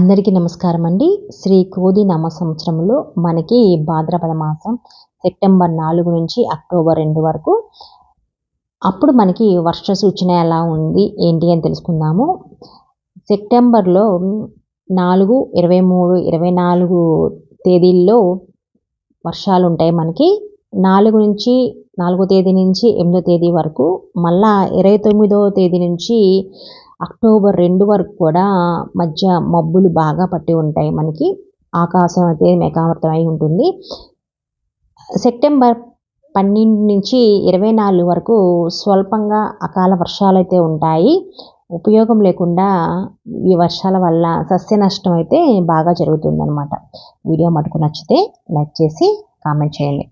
అందరికీ నమస్కారం అండి. శ్రీ కోది నామ సంవత్సరంలో మనకి భాద్రపద మాసం సెప్టెంబర్ నాలుగు నుంచి అక్టోబర్ రెండు వరకు. అప్పుడు మనకి వర్ష సూచన ఎలా ఉంది ఏంటి అని తెలుసుకుందాము. సెప్టెంబర్లో నాలుగు ఇరవై మూడు ఇరవై నాలుగు తేదీల్లో వర్షాలు ఉంటాయి మనకి. నాలుగు నుంచి నాలుగో తేదీ నుంచి ఎనిమిదో తేదీ వరకు మళ్ళా ఇరవై తొమ్మిదో తేదీ నుంచి అక్టోబర్ రెండు వరకు కూడా మధ్య మబ్బులు బాగా పట్టి ఉంటాయి మనకి. ఆకాశం అయితే మేఘావృతం అయి ఉంటుంది. సెప్టెంబర్ పన్నెండు నుంచి ఇరవై నాలుగు వరకు స్వల్పంగా అకాల వర్షాలు అయితే ఉంటాయి. ఉపయోగం లేకుండా ఈ వర్షాల వల్ల సస్య నష్టం అయితే బాగా జరుగుతుందన్నమాట. వీడియో మటుకు నచ్చితే లైక్ చేసి కామెంట్ చేయండి.